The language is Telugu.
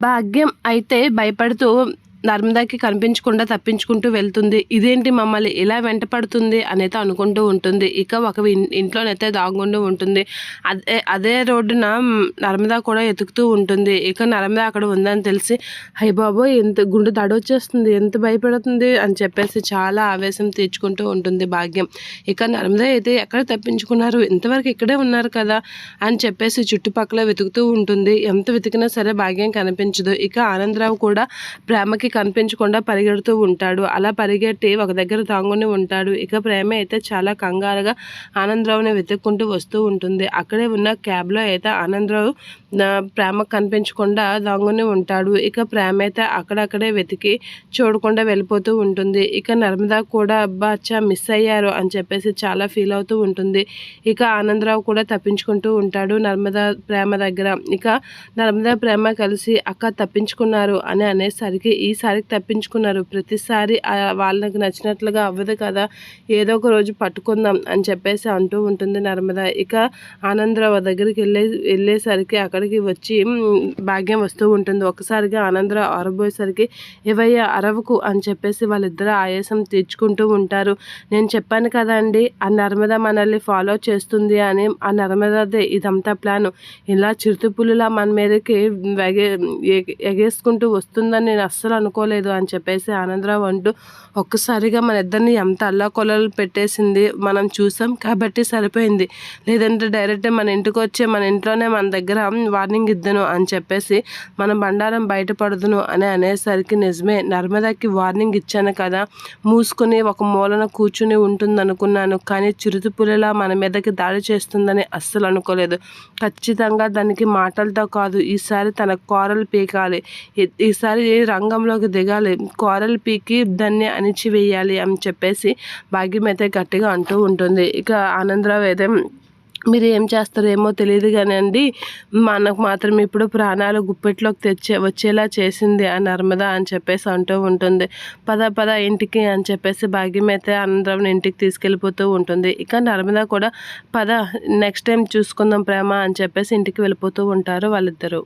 భాగ్యం అయితే భయపడుతూ నర్మదాకి కనిపించకుండా తప్పించుకుంటూ వెళ్తుంది. ఇదేంటి మమ్మల్ని ఇలా వెంట పడుతుంది అనేది అనుకుంటూ ఉంటుంది. ఇక ఒక ఇంట్లోనైతే దాగుంటూ ఉంటుంది. అదే అదే రోడ్డున నర్మదా కూడా ఎతుకుతూ ఉంటుంది. ఇక నర్మదా అక్కడ ఉందని తెలిసి హై బాబో ఎంత గుండె దడొచ్చేస్తుంది ఎంత భయపడుతుంది అని చెప్పేసి చాలా ఆవేశం తీర్చుకుంటూ ఉంటుంది భాగ్యం. ఇక నర్మదా అయితే ఎక్కడ తప్పించుకున్నారు? ఇంతవరకు ఇక్కడే ఉన్నారు కదా అని చెప్పేసి చుట్టుపక్కల వెతుకుతూ ఉంటుంది. ఎంత వెతికినా సరే భాగ్యం కనిపించదు. ఇక ఆనందరావు కూడా ప్రేమకి కనిపించకుండా పరిగెడుతూ ఉంటాడు. అలా పరిగెట్టి ఒక దగ్గర తాంగుని ఉంటాడు. ఇక ప్రేమ అయితే చాలా కంగారుగా ఆనందరావుని వెతుక్కుంటూ వస్తూ ఉంటుంది. అక్కడే ఉన్న క్యాబ్లో అయితే ఆనందరావు ప్రేమ కనిపించకుండా దొంగని ఉంటాడు. ఇక ప్రేమ అయితే అక్కడక్కడే వెతికి చూడకుండా వెళ్ళిపోతూ ఉంటుంది. ఇక నర్మదా కూడా అబ్బా అచ్చా మిస్ అయ్యారు అని చెప్పేసి చాలా ఫీల్ అవుతూ ఉంటుంది. ఇక ఆనందరావు కూడా తప్పించుకుంటూ ఉంటాడు నర్మదా ప్రేమ దగ్గర. ఇక నర్మదా ప్రేమ కలిసి అక్క తప్పించుకున్నారు అని అనేసరికి ఈసారికి తప్పించుకున్నారు. ప్రతిసారి వాళ్ళకి నచ్చినట్లుగా అవ్వదు కదా ఏదో ఒక రోజు పట్టుకుందాం అని చెప్పేసి అంటూ ఉంటుంది నర్మదా. ఇక ఆనందరావు దగ్గరికి వెళ్ళే వెళ్ళేసరికి అక్కడ అక్కడికి వచ్చి భాగ్యం వస్తూ ఉంటుంది. ఒకసారిగా ఆనందరావు అరబోయేసరికి ఏవయ్య అరవకు అని చెప్పేసి వాళ్ళిద్దరూ ఆయాసం తీర్చుకుంటూ ఉంటారు. నేను చెప్పాను కదండి ఆ నర్మద మనల్ని ఫాలో చేస్తుంది అని ఆ నర్మదదే ఇదంతా ప్లాను. ఇలా చిరుతుపులులా మన మీదకి ఎగే ఎగేసుకుంటూ వస్తుందని నేను అస్సలు అనుకోలేదు అని చెప్పేసి ఆనందరావు అంటూ ఒక్కసారిగా మన ఇద్దరిని ఎంత అల్లాకొలలు పెట్టేసింది మనం చూసాం కాబట్టి సరిపోయింది. లేదంటే డైరెక్ట్ మన ఇంటికి వచ్చే మన ఇంట్లోనే మన దగ్గర వార్నింగ్ ఇద్దను అని చెప్పేసి మన బండారం బయటపడదును అని అనేసరికి నిజమే నర్మదాకి వార్నింగ్ ఇచ్చాను కదా మూసుకుని ఒక మూలన కూర్చుని ఉంటుందనుకున్నాను కానీ చిరుతుపులిలా మన మీదకి దాడి చేస్తుందని అస్సలు అనుకోలేదు. ఖచ్చితంగా దానికి మాటలతో కాదు ఈసారి తన కోరలు పీకాలి. ఈసారి రంగంలోకి దిగాలి? కోరలు పీకి దాన్ని అణిచివేయాలి అని చెప్పేసి భాగ్యం అయితే గట్టిగా అంటూ ఉంటుంది. ఇక ఆనందరావు అయితే మీరు ఏం చేస్తారేమో తెలియదు కానీ అండి మనకు మాత్రం ఇప్పుడు ప్రాణాలు గుప్పెట్లోకి తెచ్చే వచ్చేలా చేసింది ఆ నర్మద అని చెప్పేసి అంటూ ఉంటుంది. పద పద ఇంటికి అని చెప్పేసి భాగ్యం అయితే ఇంటికి తీసుకెళ్ళిపోతూ ఉంటుంది. ఇక నర్మద కూడా పద నెక్స్ట్ టైం చూసుకుందాం ప్రేమ అని చెప్పేసి ఇంటికి వెళ్ళిపోతూ ఉంటారు వాళ్ళిద్దరూ.